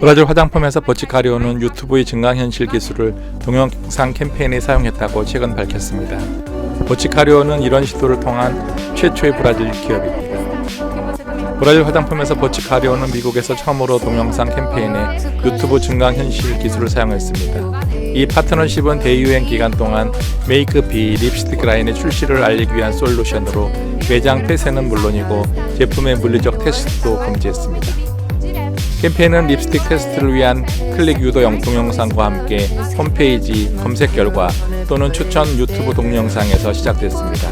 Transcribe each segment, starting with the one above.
브라질 화장품에서 보치카리오는 유튜브의 증강현실 기술을 동영상 캠페인에 사용했다고 최근 밝혔습니다. 보치카리오는 이런 시도를 통한 최초의 브라질 기업입니다. 브라질 화장품에서 보치카리오는 미국에서 처음으로 동영상 캠페인에 유튜브 증강현실 기술을 사용했습니다. 이 파트너십은 대유행 기간 동안 메이크 비 립스틱 라인의 출시를 알리기 위한 솔루션으로 매장 폐쇄는 물론이고 제품의 물리적 테스트도 금지했습니다. 캠페인은 립스틱 테스트를 위한 클릭 유도 영 동영상과 함께 홈페이지 검색 결과 또는 추천 유튜브 동영상에서 시작됐습니다.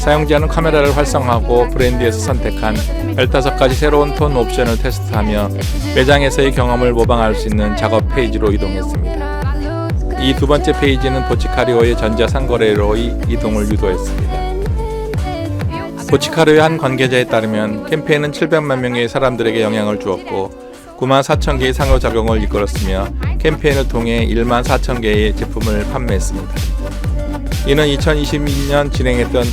사용자는 카메라를 활성화하고 브랜드에서 선택한 15가지 새로운 톤 옵션을 테스트하며 매장에서의 경험을 모방할 수 있는 작업 페이지로 이동했습니다. 이 두 번째 페이지는 보치카리오의 전자상거래로의 이동을 유도했습니다. 보치카르의 한 관계자에 따르면 캠페인은 700만 명의 사람들에게 영향을 주었고 9만 4천 개의 상호작용을 이끌었으며 캠페인을 통해 1만 4천 개의 제품을 판매했습니다. 이는 2022년 진행했던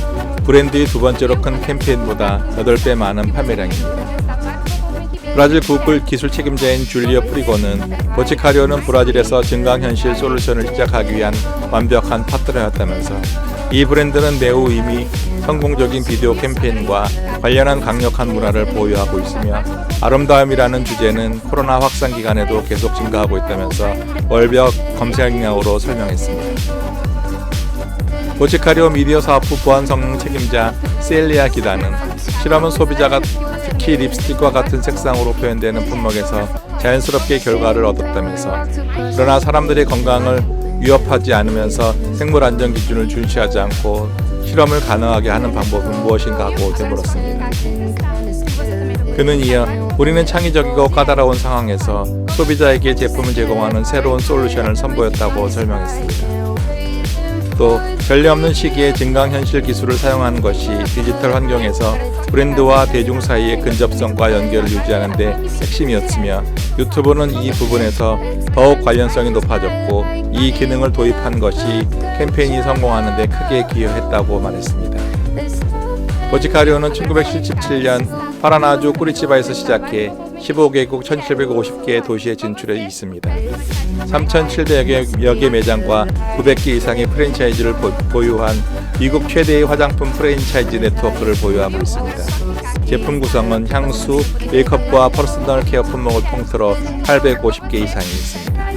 브랜드의 두 번째로 큰 캠페인보다 8배 많은 판매량입니다. 브라질 구글 기술 책임자인 줄리오 프리고는 보치카리오는 브라질에서 증강현실 솔루션을 시작하기 위한 완벽한 파트너였다면서 이 브랜드는 매우 이미 성공적인 비디오 캠페인과 관련한 강력한 문화를 보유하고 있으며 아름다움이라는 주제는 코로나 확산 기간에도 계속 증가하고 있다면서 월벽 검색량으로 설명했습니다. 보치카리오 미디어 사업부 보안 성능 책임자 셀리아 기다는 실험은 소비자가 특히 립스틱과 같은 색상으로 표현되는 품목에서 자연스럽게 결과를 얻었다면서 그러나 사람들의 건강을 위협하지 않으면서 생물 안전 기준을 준수하지 않고 실험을 가능하게 하는 방법은 무엇인가 하고 되물었습니다. 그는 이어 우리는 창의적이고 까다로운 상황에서 소비자에게 제품을 제공하는 새로운 솔루션을 선보였다고 설명했습니다. 또 전례 없는 시기에 증강현실 기술을 사용하는 것이 디지털 환경에서 브랜드와 대중 사이의 근접성과 연결을 유지하는 데 핵심이었으며 유튜브는 이 부분에서 더욱 관련성이 높아졌고 이 기능을 도입한 것이 캠페인이 성공하는 데 크게 기여했다고 말했습니다. 보치카리오는 1977년 파라나주 꾸리치바에서 시작해 15개국 1750개의 도시에 진출해 있습니다. 3,700여 개 매장과 900개 이상의 프랜차이즈를 보유한 미국 최대의 화장품 프랜차이즈 네트워크를 보유하고 있습니다. 제품 구성은 향수, 메이크업과 퍼스널 케어 품목을 통틀어 850개 이상이 있습니다.